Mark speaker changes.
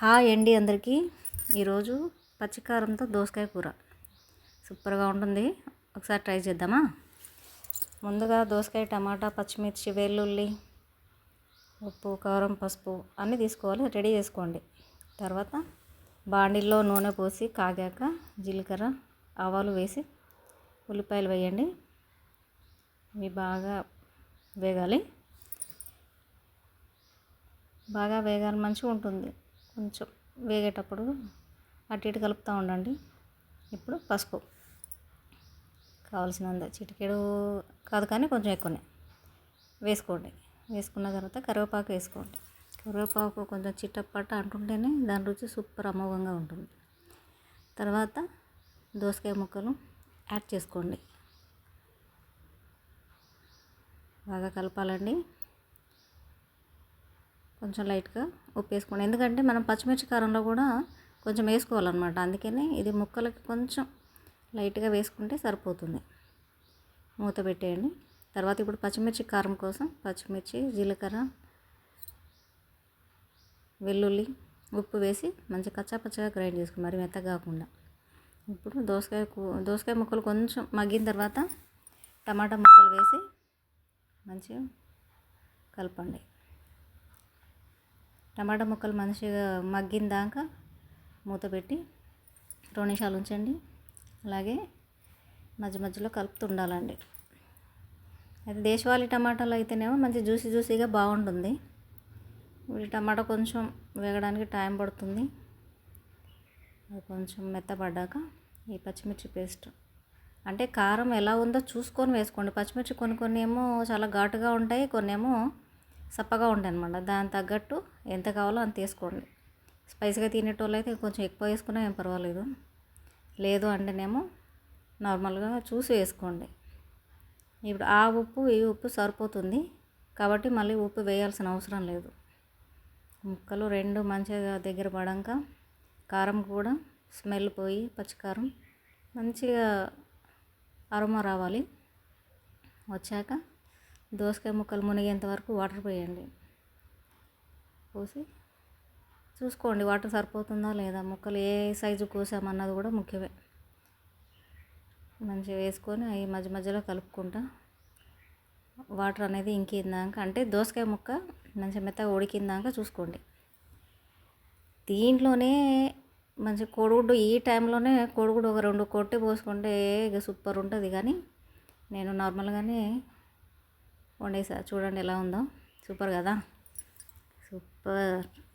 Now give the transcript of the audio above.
Speaker 1: Hi అండి అందరికీ. ఈరోజు పచ్చికారంతో దోసకాయ కూర. సూపర్గా ఉంటుంది. ఒకసారి ట్రై చేద్దామా? ముందుగా దోసకాయ టమాటా పచ్చిమిర్చి వెల్లుల్లి ఉప్పు కారం పసుపు అన్నీ తీసుకోవాలి. రెడీ చేసుకోండి. తర్వాత బాండిల్లో నూనె పోసి కాగాక జీలకర్ర ఆవాలు వేసి ఉల్లిపాయలు వేయండి. ఇవి బాగా వేగాలి. బాగా వేగాలి మంచిగా ఉంటుంది. కొంచెం వేగేటప్పుడు అటు ఇటు కలుపుతూ ఉండండి. ఇప్పుడు పసుపు కావాల్సినంత చిటికెడు కాదు కానీ కొంచెం ఎక్కువనే వేసుకోండి. వేసుకున్న తర్వాత కరివేపాకు వేసుకోండి. కరివేపాకు కొంచెం చిట్టపట్ట అంటుంటేనే దాని రుచి సూపర్ అమోఘంగా ఉంటుంది. తర్వాత దోసకాయ ముక్కలు యాడ్ చేసుకోండి. బాగా కలపాలండి. కొంచెం లైట్గా ఉప్పు వేసుకోండి ఎందుకంటే మనం పచ్చిమిర్చి కారంలో కూడా కొంచెం వేసుకోవాలన్నమాట. అందుకని ఇది ముక్కలకి కొంచెం లైట్గా వేసుకుంటే సరిపోతుంది. మూత పెట్టేయండి. తర్వాత ఇప్పుడు పచ్చిమిర్చి కారం కోసం పచ్చిమిర్చి జీలకర్ర వెల్లుల్లి ఉప్పు వేసి మంచి కచ్చాపచ్చగా గ్రైండ్ చేసుకుని మరి మెత్తగా కాకుండా. ఇప్పుడు దోసకాయ దోసకాయ ముక్కలు కొంచెం మగ్గిన తర్వాత టమాటా ముక్కలు వేసి మంచిగా కలపండి. టమాటా ముక్కలు మంచిగా మగ్గిన దాకా మూత పెట్టి రెండు నిమిషాలు ఉంచండి. అలాగే మధ్య మధ్యలో కలుపుతుండాలండి. అది దేశవాళీ టమాటాలు అయితేనేమో మంచి జ్యూసీ జ్యూసీగా బాగుంటుంది. ఇప్పుడు టమాటా కొంచెం వేగడానికి టైం పడుతుంది. అది కొంచెం మెత్తపడ్డాక ఈ పచ్చిమిర్చి పేస్ట్. అంటే కారం ఎలా ఉందో చూసుకొని వేసుకోండి. పచ్చిమిర్చి కొన్ని కొన్ని ఏమో చాలా ఘాటుగా ఉంటాయి కొన్ని ఏమో సప్పగా ఉండే అనమాట దాని తగ్గట్టు ఎంత కావాలో అంత వేసుకోండి. స్పైసీగా తినేటోళ్ళు అయితే కొంచెం ఎక్కువ వేసుకున్నా ఏం పర్వాలేదు. లేదు అంటేనేమో నార్మల్గా చూసి వేసుకోండి. ఇప్పుడు ఆ ఉప్పు ఈ ఉప్పు సరిపోతుంది. కాబట్టి మళ్ళీ ఉప్పు వేయాల్సిన అవసరం లేదు. ముక్కలు రెండు మంచిగా దగ్గర పడాక కారం కూడా స్మెల్ పోయి పచ్చికారం మంచిగా అరుమ రావాలి. వచ్చాక దోసకాయ ముక్కలు మునిగేంత వరకు వాటర్ పోయండి. పోసి చూసుకోండి వాటర్ సరిపోతుందా లేదా? ముక్కలు ఏ సైజు కోసామన్నది కూడా ముఖ్యమే. మంచిగా వేసుకొని అవి మధ్య మధ్యలో కలుపుకుంటా. వాటర్ అనేది ఇంకిందాక అంటే దోసకాయ ముక్క మంచిగా మెత్తగా ఉడికిందాక చూసుకోండి. దీంట్లోనే మంచి కోడిగుడ్డు ఈ టైంలోనే కోడిగుడ్డు ఒక రెండు కొట్టి పోసుకుంటే ఇక సూపర్ ఉంటుంది. కానీ నేను నార్మల్గానే వండేసా. చూడండి ఎలా ఉందో. సూపర్ కదా? సూపర్.